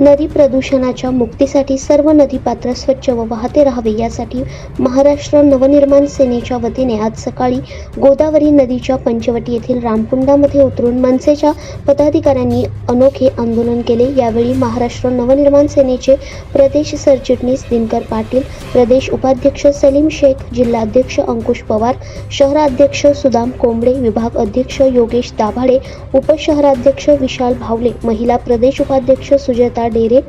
नदी प्रदूषणाच्या मुक्तीसाठी सर्व नदीपात्र स्वच्छ व वाहते राहावे यासाठी महाराष्ट्र नवनिर्माण सेनेच्या वतीने आज सकाळी गोदावरी नदीच्या पंचवटी येथील रामकुंडामध्ये उतरून मनसेच्या पदाधिकाऱ्यांनी अनोखे आंदोलन केले. यावेळी महाराष्ट्र नवनिर्माण सेनेचे प्रदेश सरचिटणीस दिनकर पाटील प्रदेश उपाध्यक्ष सलीम शेख जिल्हाध्यक्ष अंकुश पवार शहराध्यक्ष सुदाम कोंबडे विभाग अध्यक्ष योगेश दाभाडे उपशहराध्यक्ष विशाल भावले महिला प्रदेश उपाध्यक्ष सुजाता day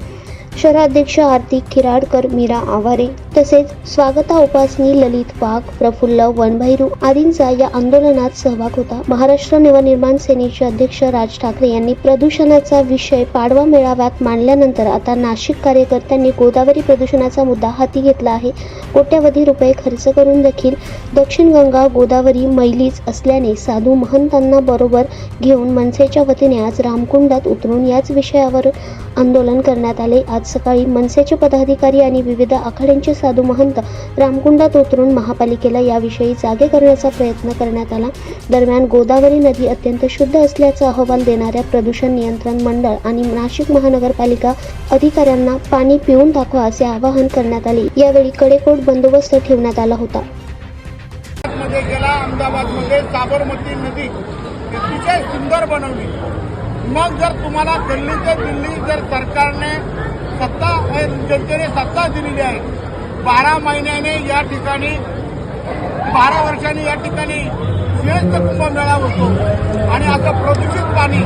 शहराध्यक्ष आरती खिराडकर मीरा आवारे तसेच स्वागता उपासनी ललित वाघ प्रफुल्ल वनभैरू आदींचा या आंदोलनात सहभाग होता. महाराष्ट्र नवनिर्माण सेनेचे अध्यक्ष राज ठाकरे यांनी प्रदूषणाचा विषय पाडवा मेळाव्यात मांडल्यानंतर आता नाशिक कार्यकर्त्यांनी गोदावरी प्रदूषणाचा मुद्दा हाती घेतला आहे. कोट्यवधी रुपये खर्च करून देखील दक्षिण गंगा गोदावरी मैलीच असल्याने साधू महंतांना बरोबर घेऊन मनसेच्या वतीने आज रामकुंडात उतरून याच विषयावर आंदोलन करण्यात आले. आज सकाळी मनसेचे पदाधिकारी आणि विविध आखाड्यांचे साधू महंत रामकुंडात उतरून महापालिकेला याविषयी जागे करण्याचा प्रयत्न करण्यात आला. दरम्यान गोदावरी नदी अत्यंत शुद्ध असल्याचा अहवाल देणाऱ्या प्रदूषण नियंत्रण मंडळ आणि नाशिक महानगरपालिका अधिकाऱ्यांना पाणी पिऊन दाखवा असे आवाहन करण्यात आले. यावेळी कडेकोट बंदोबस्त ठेवण्यात आला होता. गेला अहमदाबादमध्ये साबरमती नदी. अतिशय सुंदर बनवली. मग जर तुम्हाला दिल्ली ते दिल्ली जर सरकारने सत्ता जनतेने सत्ता दिलेली आहे. बारा महिन्याने या ठिकाणी बारा वर्षांनी या ठिकाणी श्रेष्ठ कुंभमेळा होतो. आणि असं प्रदूषित पाणी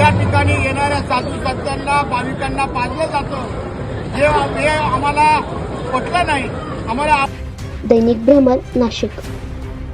या ठिकाणी येणाऱ्या साधू संतांना भाविकांना पाजलं जातं. हे हे आम्हाला पटलं नाही. आम्हाला दैनिक भ्रमण नाशिक.